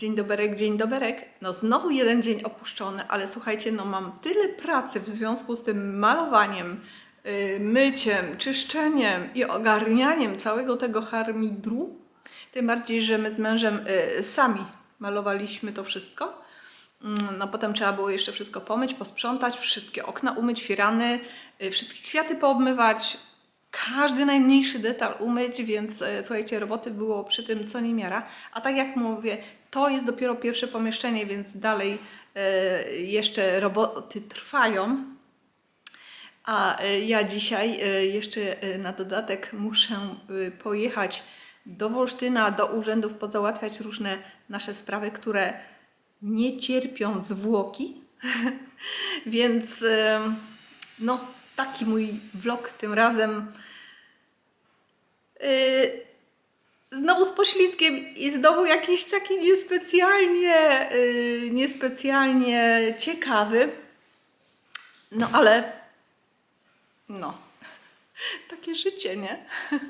Dzień doberek, dzień doberek. No znowu jeden dzień opuszczony, ale słuchajcie, no mam tyle pracy w związku z tym malowaniem, yy, myciem, czyszczeniem i ogarnianiem całego tego harmidru. Tym bardziej, że my z mężem yy, sami malowaliśmy to wszystko. Mm, No potem trzeba było jeszcze wszystko pomyć, posprzątać, wszystkie okna umyć, firany, yy, wszystkie kwiaty poobmywać, każdy najmniejszy detal umyć, więc e, słuchajcie, roboty było przy tym co niemiara. A tak jak mówię, to jest dopiero pierwsze pomieszczenie, więc dalej e, jeszcze roboty trwają. A e, ja dzisiaj e, jeszcze na dodatek muszę pojechać do Wolsztyna, do urzędów, pozałatwiać różne nasze sprawy, które nie cierpią zwłoki. Więc no, taki mój vlog tym razem. Znowu z poślizgiem i znowu jakiś taki niespecjalnie, yy, niespecjalnie ciekawy. No ale, no, takie życie, nie?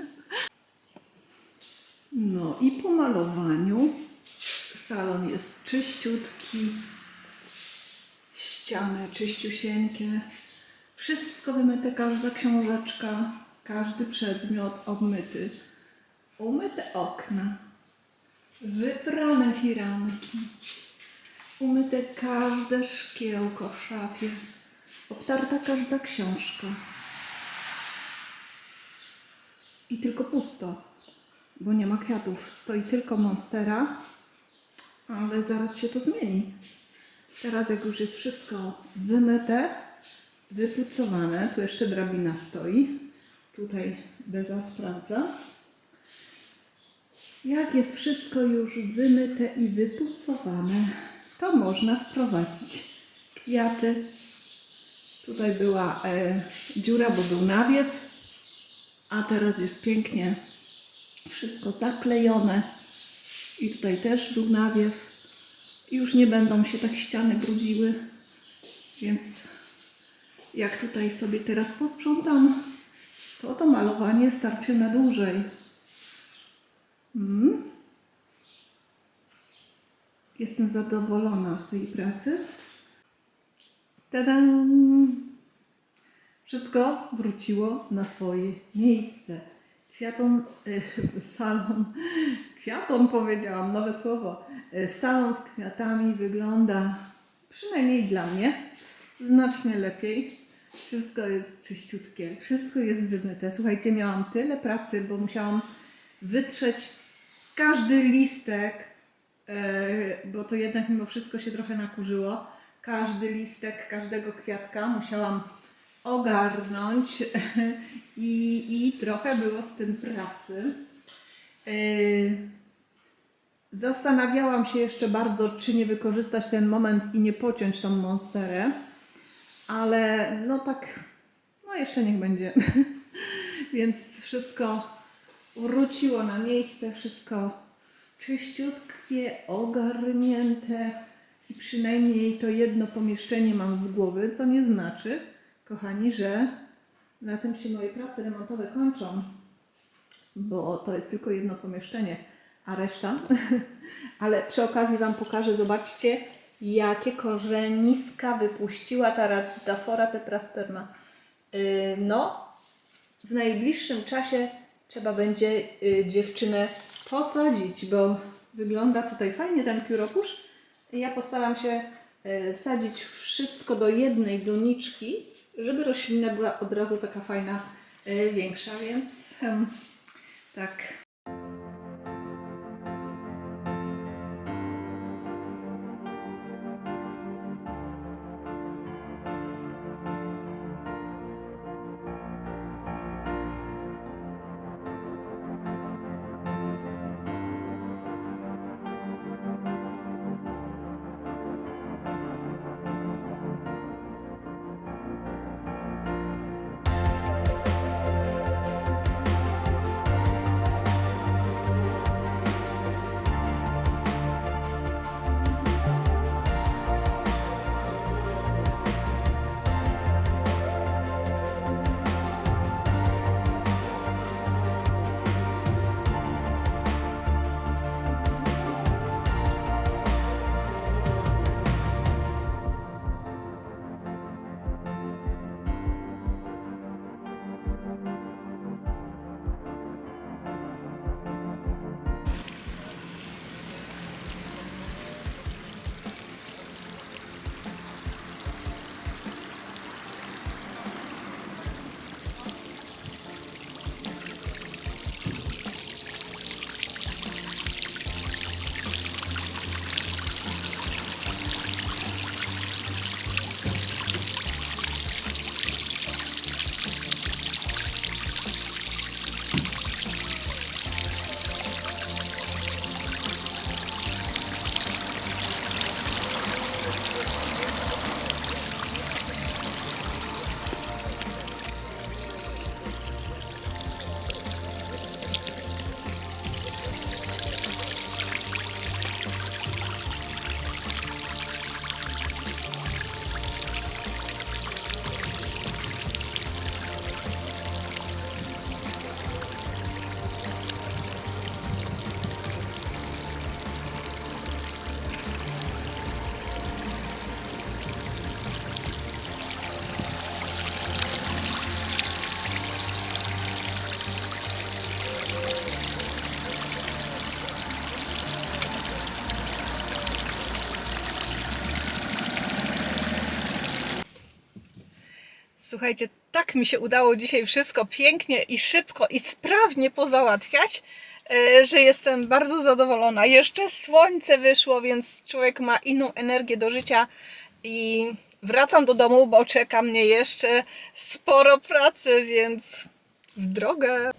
No i po malowaniu salon jest czyściutki, ściany czyściusieńkie, wszystko wymyte, każda książeczka, każdy przedmiot obmyty, umyte okna, wyprane firanki, umyte każde szkiełko w szafie, obtarta każda książka. I tylko pusto, bo nie ma kwiatów. Stoi tylko monstera, ale zaraz się to zmieni. Teraz jak już jest wszystko wymyte, wypucowane, tu jeszcze drabina stoi. Tutaj Beza sprawdza. Jak jest wszystko już wymyte i wypucowane, to można wprowadzić kwiaty. Tutaj była e, dziura, bo był nawiew, a teraz jest pięknie wszystko zaklejone. I tutaj też był nawiew. Już nie będą się tak ściany brudziły. Więc jak tutaj sobie teraz posprzątam, to to malowanie starczy na dłużej. Mm. Jestem zadowolona z tej pracy. Tadam! Wszystko wróciło na swoje miejsce. Kwiaton, e, salon, kwiaton powiedziałam, nowe słowo. E, salon z kwiatami wygląda, przynajmniej dla mnie, znacznie lepiej. Wszystko jest czyściutkie, wszystko jest wymyte. Słuchajcie, miałam tyle pracy, bo musiałam wytrzeć każdy listek, e, bo to jednak mimo wszystko się trochę nakurzyło. Każdy listek, każdego kwiatka musiałam ogarnąć i, i trochę było z tym pracy. Yy, Zastanawiałam się jeszcze bardzo, czy nie wykorzystać ten moment i nie pociąć tą monsterę, ale no tak, no jeszcze niech będzie. Więc wszystko wróciło na miejsce, wszystko czyściutkie, ogarnięte i przynajmniej to jedno pomieszczenie mam z głowy, co nie znaczy, kochani, że na tym się moje prace remontowe kończą, bo to jest tylko jedno pomieszczenie, a reszta. Ale przy okazji Wam pokażę, zobaczcie, jakie korzeniska wypuściła ta Ratidafora tetrasperma. Yy, no, w najbliższym czasie trzeba będzie y, dziewczynę posadzić, bo wygląda tutaj fajnie ten pióropusz. Ja postaram się y, wsadzić wszystko do jednej doniczki, żeby roślina była od razu taka fajna, y, większa, więc em, tak. Słuchajcie, tak mi się udało dzisiaj wszystko pięknie i szybko i sprawnie pozałatwiać, e, że jestem bardzo zadowolona. Jeszcze słońce wyszło, więc człowiek ma inną energię do życia i wracam do domu, bo czeka mnie jeszcze sporo pracy, więc w drogę.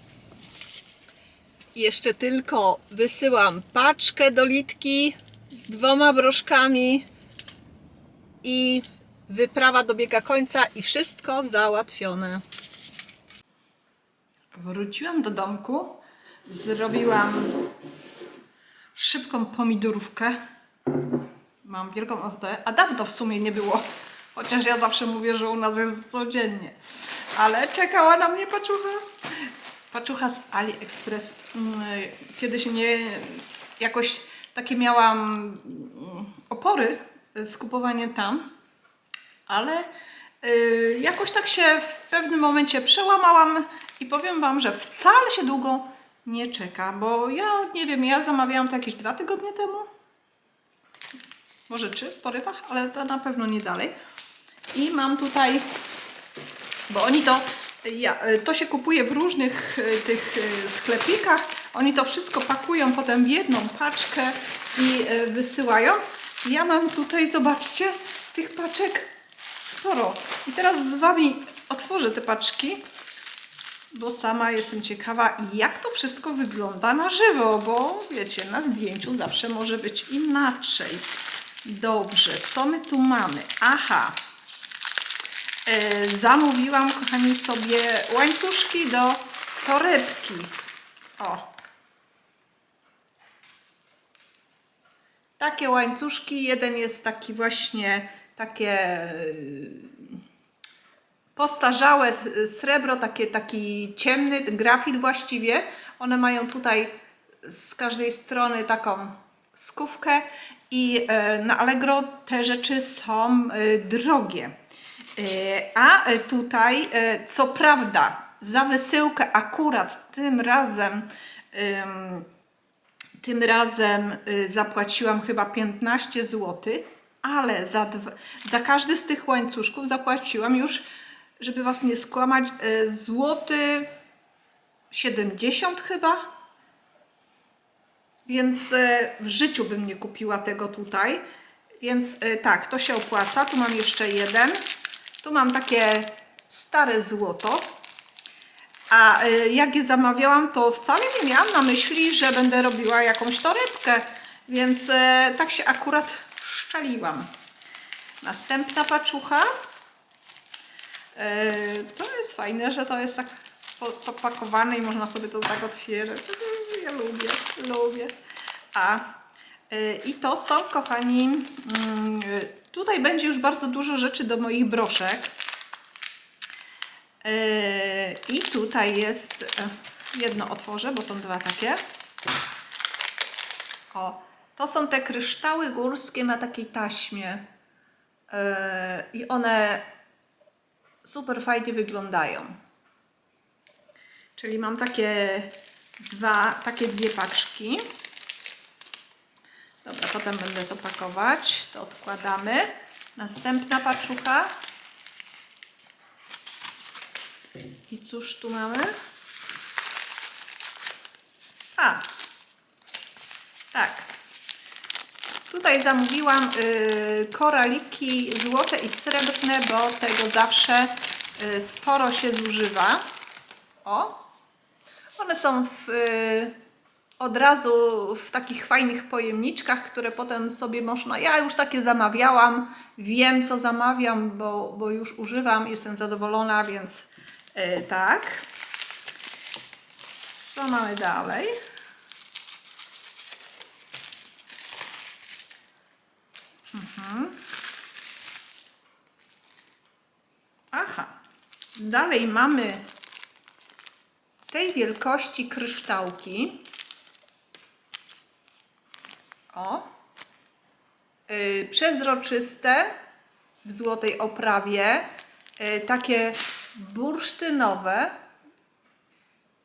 Jeszcze tylko wysyłam paczkę do Litki z dwoma broszkami i wyprawa dobiega końca i wszystko załatwione. Wróciłam do domku, zrobiłam szybką pomidorówkę. Mam wielką ochotę, a dawno w sumie nie było, chociaż ja zawsze mówię, że u nas jest codziennie. Ale czekała na mnie paczucha. Paczucha z AliExpress. Mm, Kiedyś nie, jakoś takie miałam mm, opory z kupowaniem tam, ale y, jakoś tak się w pewnym momencie przełamałam i powiem Wam, że wcale się długo nie czeka, bo ja nie wiem, ja zamawiałam to jakieś dwa tygodnie temu, może trzy w porywach, ale to na pewno nie dalej. I mam tutaj, bo oni to, ja, to się kupuje w różnych y, tych y, sklepikach, oni to wszystko pakują potem w jedną paczkę i y, wysyłają. Ja mam tutaj, zobaczcie, tych paczek sporo. I teraz z Wami otworzę te paczki, bo sama jestem ciekawa, jak to wszystko wygląda na żywo, bo wiecie, na zdjęciu zawsze może być inaczej. Dobrze, co my tu mamy? Aha, e, zamówiłam, kochani, sobie łańcuszki do torebki. O. Takie łańcuszki, jeden jest taki właśnie, takie y, postarzałe srebro, takie, taki ciemny grafit właściwie. One mają tutaj z każdej strony taką skówkę i e, na Allegro te rzeczy są e, drogie. E, A tutaj, co prawda, za wysyłkę akurat tym razem ym, tym razem y, zapłaciłam chyba 15 zł, ale za, dwa, za każdy z tych łańcuszków zapłaciłam już, żeby Was nie skłamać, y, złoty 70 chyba. Więc y, w życiu bym nie kupiła tego tutaj. Więc y, tak, to się opłaca. Tu mam jeszcze jeden. Tu mam takie stare złoto. A jak je zamawiałam, to wcale nie miałam na myśli, że będę robiła jakąś torebkę, więc tak się akurat szczeliłam. Następna paczucha. Y, To jest fajne, że to jest tak po- popakowane i można sobie to tak otwierać. Ja lubię, lubię. A y, i to są, kochani, mm, tutaj będzie już bardzo dużo rzeczy do moich broszek. Yy, I tutaj jest e, jedno otworzę, bo są dwa takie. O, to są te kryształy górskie na takiej taśmie. Yy, I one super fajnie wyglądają. Czyli mam takie dwa, takie dwie paczki. Dobra, potem będę to pakować. To odkładamy. Następna paczucha. I cóż tu mamy? A, tak. Tutaj zamówiłam y, koraliki złote i srebrne, bo tego zawsze y, sporo się zużywa. O, one są w, y, od razu w takich fajnych pojemniczkach, które potem sobie można. Ja już takie zamawiałam, wiem co zamawiam, bo, bo już używam, jestem zadowolona, więc y, tak. Co mamy dalej? Mhm. Aha. Dalej mamy tej wielkości kryształki. O. Yy, przezroczyste w złotej oprawie. Yy, takie bursztynowe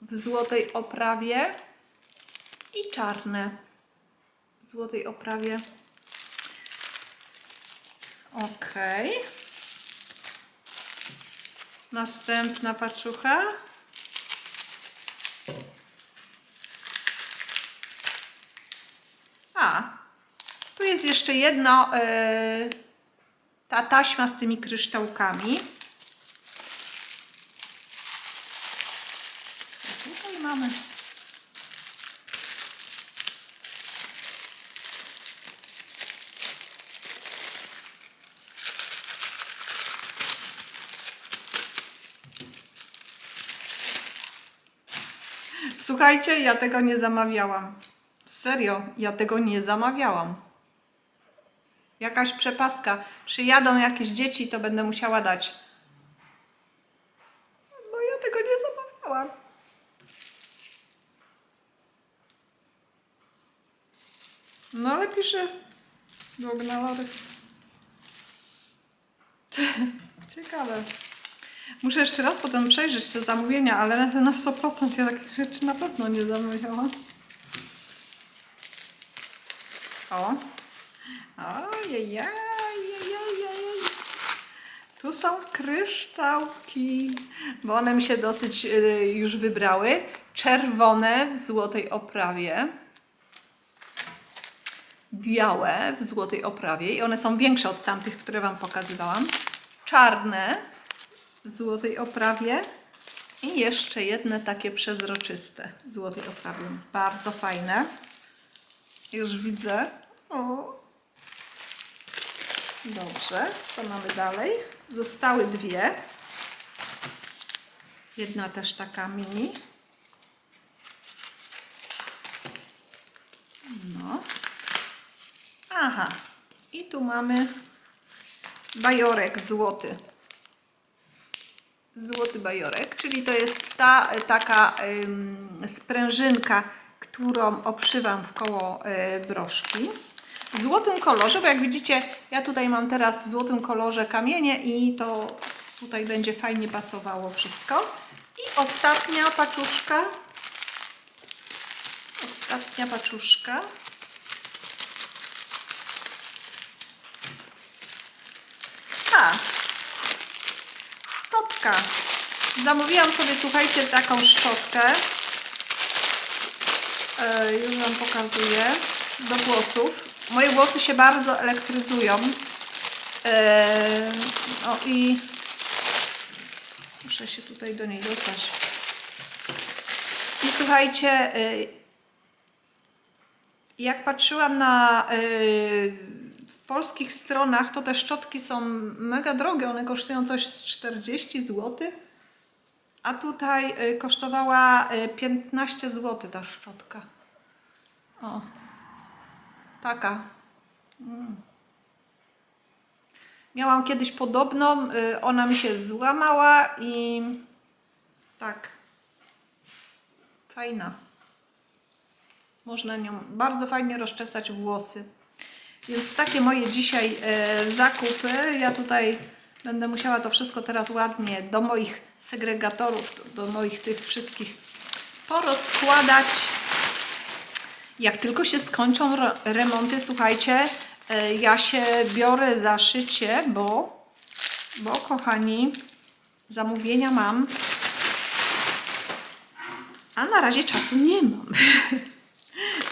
w złotej oprawie i czarne w złotej oprawie. Ok. Następna paczucha. A, tu jest jeszcze jedno, e, ta taśma z tymi kryształkami. Tutaj mamy? Słuchajcie, ja tego nie zamawiałam. Serio, ja tego nie zamawiałam. Jakaś przepastka. Przyjadą jakieś dzieci, to będę musiała dać. Bo ja tego nie zamawiałam. No ale pisze Dognalory. Ciekawe. Muszę jeszcze raz potem przejrzeć te zamówienia, ale na na 100% ja takich rzeczy na pewno nie zamawiałam. O. Ojejajajajajaj. Tu są kryształki, bo one mi się dosyć y, już wybrały. Czerwone w złotej oprawie. Białe w złotej oprawie i one są większe od tamtych, które Wam pokazywałam. Czarne w złotej oprawie i jeszcze jedne takie przezroczyste w złotej oprawie. Bardzo fajne. Już widzę. O. Dobrze, co mamy dalej? Zostały dwie. Jedna też taka mini. No. Aha. I tu mamy bajorek złoty. Złoty bajorek, czyli to jest ta e, taka sprężynka, którą obszywam w koło y, broszki. W złotym kolorze, bo jak widzicie, ja tutaj mam teraz w złotym kolorze kamienie i to tutaj będzie fajnie pasowało wszystko. I ostatnia paczuszka. Ostatnia paczuszka. A, szczotka. Zamówiłam sobie, słuchajcie, taką szczotkę. E, już Wam pokazuję. Do włosów. Moje włosy się bardzo elektryzują. E, o i muszę się tutaj do niej dostać. I słuchajcie, e, jak patrzyłam na e, polskich stronach, to te szczotki są mega drogie. One kosztują coś z 40 zł. A tutaj y, kosztowała y, 15 zł ta szczotka. O. Taka. Mm. Miałam kiedyś podobną, y, ona mi się złamała i tak. Fajna. Można nią bardzo fajnie rozczesać włosy. Więc takie moje dzisiaj e, zakupy. Ja tutaj będę musiała to wszystko teraz ładnie do moich segregatorów, do, moich tych wszystkich porozkładać. Jak tylko się skończą re- remonty, słuchajcie, e, ja się biorę za szycie, bo, bo kochani, zamówienia mam, a na razie czasu nie mam.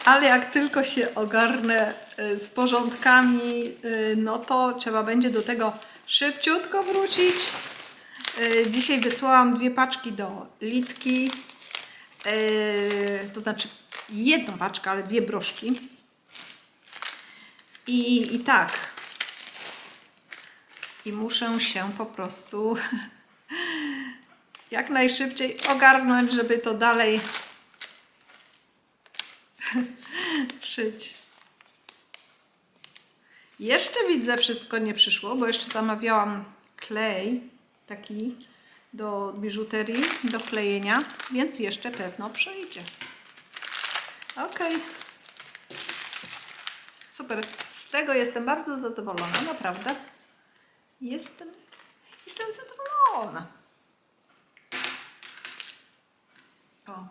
Ale jak tylko się ogarnę y, z porządkami, y, no to trzeba będzie do tego szybciutko wrócić. Y, Dzisiaj wysłałam dwie paczki do Litki. To znaczy jedną paczkę, ale dwie broszki. I, I tak. I muszę się po prostu jak najszybciej ogarnąć, żeby to dalej szyć. Jeszcze widzę, wszystko nie przyszło, bo jeszcze zamawiałam klej taki do biżuterii, do klejenia, więc jeszcze pewno przyjdzie. Ok. Super. Z tego jestem bardzo zadowolona, naprawdę. Jestem, jestem zadowolona. O.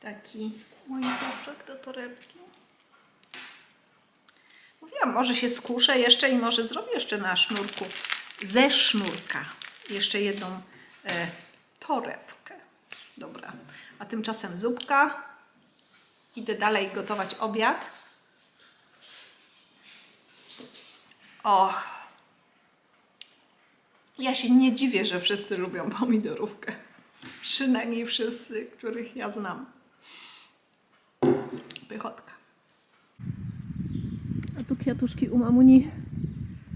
Taki łańcuszek do torebki. Mówiłam, może się skuszę jeszcze i może zrobię jeszcze na sznurku ze sznurka. Jeszcze jedną e, torebkę. Dobra. A tymczasem zupka. Idę dalej gotować obiad. Och. Ja się nie dziwię, że wszyscy lubią pomidorówkę. Przynajmniej wszyscy, których ja znam. Pychotka. A tu kwiatuszki u mamuni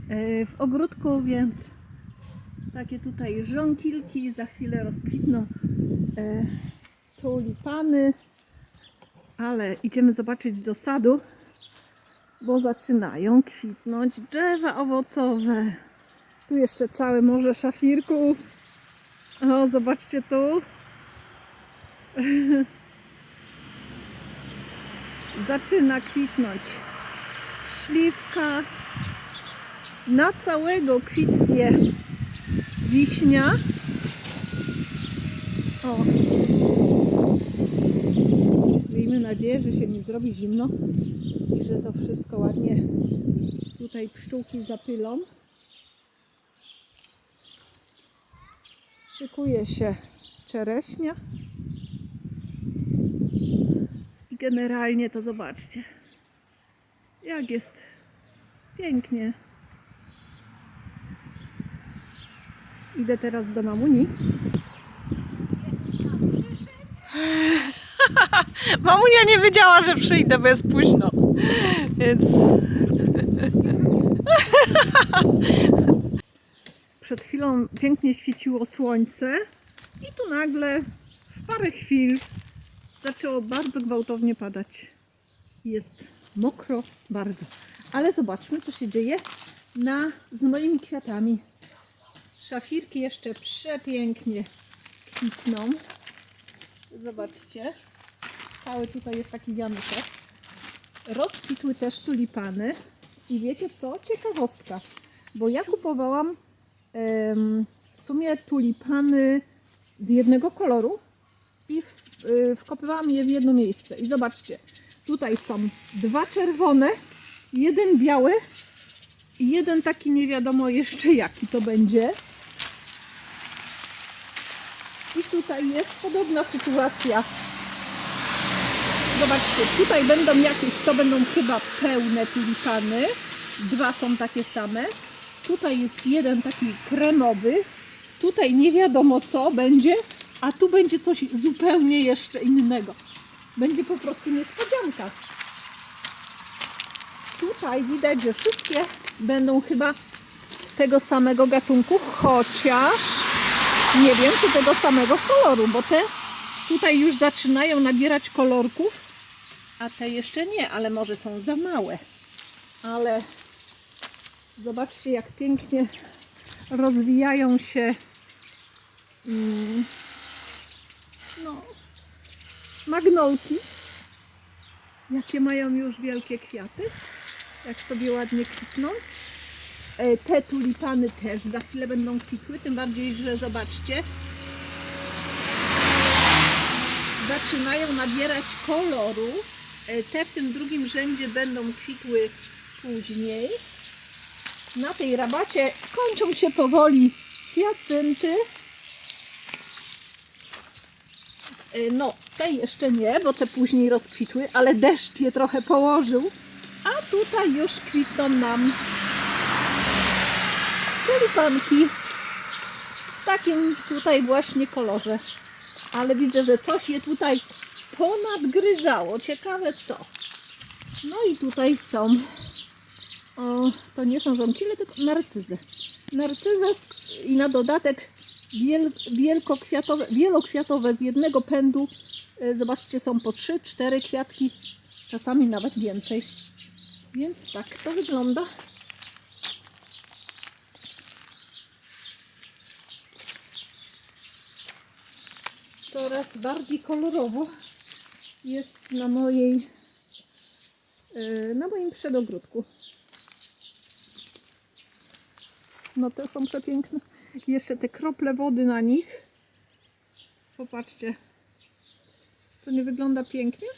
e, w ogródku, więc takie tutaj żonkilki za chwilę rozkwitną e, tulipany, ale idziemy zobaczyć do sadu, bo zaczynają kwitnąć drzewa owocowe. Tu jeszcze całe morze szafirków. O, zobaczcie tu. Zaczyna kwitnąć śliwka, na całego kwitnie wiśnia. O. Miejmy nadzieję, że się nie zrobi zimno i że to wszystko ładnie tutaj pszczółki zapylą. Szykuje się czereśnia. I generalnie to zobaczcie jak jest pięknie. Idę teraz do mamuni. Mamunia nie wiedziała, że przyjdę, bo jest późno. Więc Przed chwilą pięknie świeciło słońce i tu nagle w parę chwil zaczęło bardzo gwałtownie padać. Jest mokro bardzo. Ale zobaczmy, co się dzieje na, z moimi kwiatami. Szafirki jeszcze przepięknie kwitną. Zobaczcie. Cały tutaj jest taki wianuszek. Rozkwitły też tulipany. I wiecie co? Ciekawostka. Bo ja kupowałam em, w sumie tulipany z jednego koloru i w, y, wkopywałam je w jedno miejsce. I zobaczcie, tutaj są dwa czerwone, jeden biały i jeden taki nie wiadomo jeszcze jaki to będzie. I tutaj jest podobna sytuacja. Zobaczcie, tutaj będą jakieś, to będą chyba pełne tulipany. Dwa są takie same. Tutaj jest jeden taki kremowy. Tutaj nie wiadomo co będzie, a tu będzie coś zupełnie jeszcze innego. Będzie po prostu niespodzianka. Tutaj widać, że wszystkie będą chyba tego samego gatunku, chociaż nie wiem, czy tego samego koloru, bo te tutaj już zaczynają nabierać kolorków, a te jeszcze nie, ale może są za małe. Ale zobaczcie, jak pięknie rozwijają się mm, no, magnolki. Jakie mają już wielkie kwiaty, jak sobie ładnie kwitną. E, Te tulipany też za chwilę będą kwitły, tym bardziej, że zobaczcie, zaczynają nabierać koloru. E, Te w tym drugim rzędzie będą kwitły później. Na tej rabacie kończą się powoli hiacynty. E, No, te jeszcze nie, bo te później rozkwitły, ale deszcz je trochę położył. A tutaj już kwitną nam tulipanki w takim tutaj właśnie kolorze. Ale widzę, że coś je tutaj ponadgryzało. Ciekawe co. No i tutaj są. O, to nie są żonkile, tylko narcyzy. Sk- i na dodatek wiel, wielkokwiatowe, wielokwiatowe z jednego pędu. E, Zobaczcie, są po 3-4 kwiatki, czasami nawet więcej. Więc tak to wygląda. Coraz bardziej kolorowo jest na mojej e, na moim przedogródku. No te są przepiękne. Jeszcze te krople wody na nich. Popatrzcie. Co nie wygląda pięknie?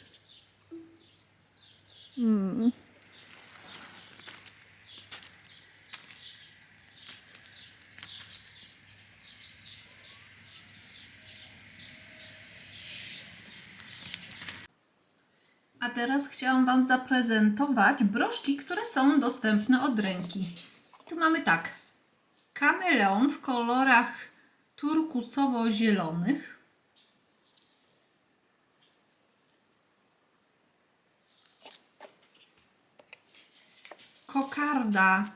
Hmm. A teraz chciałam Wam zaprezentować broszki, które są dostępne od ręki. Tu mamy tak, Kameleon w kolorach turkusowo-zielonych. Kokarda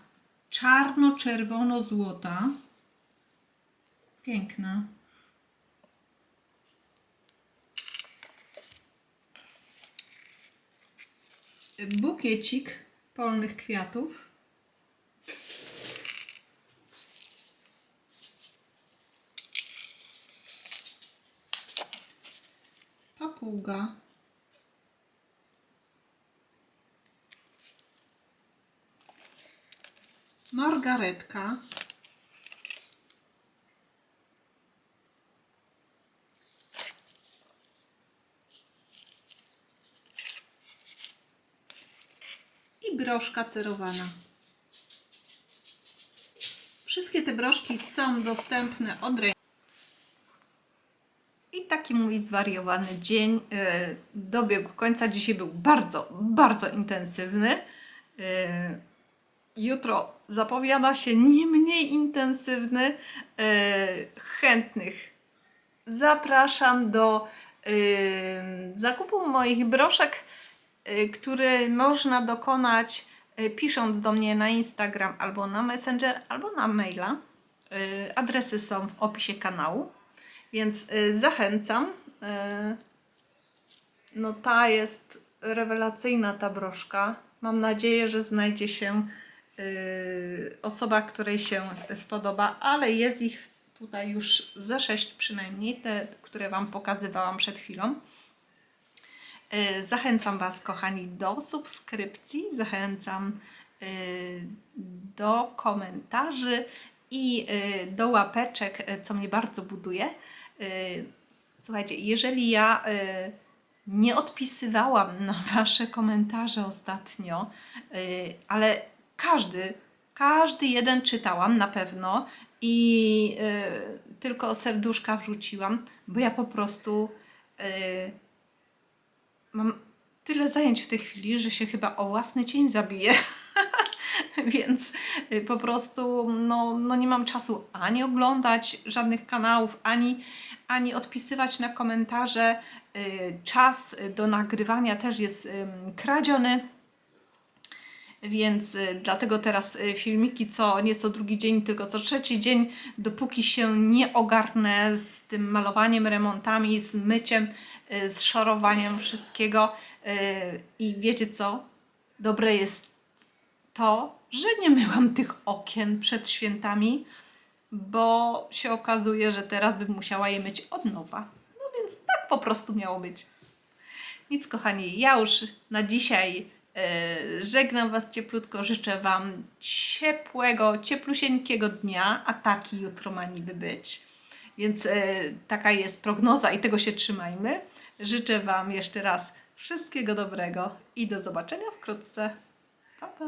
czarno-czerwono-złota. Piękna. Bukiecik polnych kwiatów. Papuga. Margaretka. I broszka cerowana. Wszystkie te broszki są dostępne od ręki. Mój zwariowany dzień e, dobiegł końca. Dzisiaj był bardzo, bardzo intensywny. E, Jutro zapowiada się nie mniej intensywny. E, chętnych zapraszam do zakupu moich broszek, które można dokonać pisząc do mnie na Instagram albo na Messenger, albo na maila. Adresy są w opisie kanału, więc e, zachęcam. E, No ta jest rewelacyjna ta broszka. Mam nadzieję, że znajdzie się yy, osoba, której się spodoba, ale jest ich tutaj już ze sześć przynajmniej, te, które Wam pokazywałam przed chwilą. Zachęcam Was, kochani, do subskrypcji, zachęcam do komentarzy i do łapeczek, co mnie bardzo buduje. Yy, Słuchajcie, jeżeli ja y, nie odpisywałam na Wasze komentarze ostatnio, y, ale każdy, każdy jeden czytałam na pewno i y, tylko serduszka wrzuciłam, bo ja po prostu y, mam tyle zajęć w tej chwili, że się chyba o własny cień zabiję. Więc y, po prostu no, no nie mam czasu ani oglądać żadnych kanałów, ani, ani odpisywać na komentarze. Y, Czas do nagrywania też jest kradziony. Więc y, dlatego teraz filmiki co nieco drugi dzień, tylko co trzeci dzień, dopóki się nie ogarnę z tym malowaniem, remontami, z myciem, z szorowaniem wszystkiego. I wiecie co? Dobre jest to, że nie myłam tych okien przed świętami, bo się okazuje, że teraz bym musiała je myć od nowa. No więc tak po prostu miało być. Nic, kochani, ja już na dzisiaj e, żegnam Was cieplutko. Życzę Wam ciepłego, cieplusieńkiego dnia, a taki jutro ma niby być. Więc e, taka jest prognoza i tego się trzymajmy. Życzę Wam jeszcze raz wszystkiego dobrego i do zobaczenia wkrótce. Pa, pa.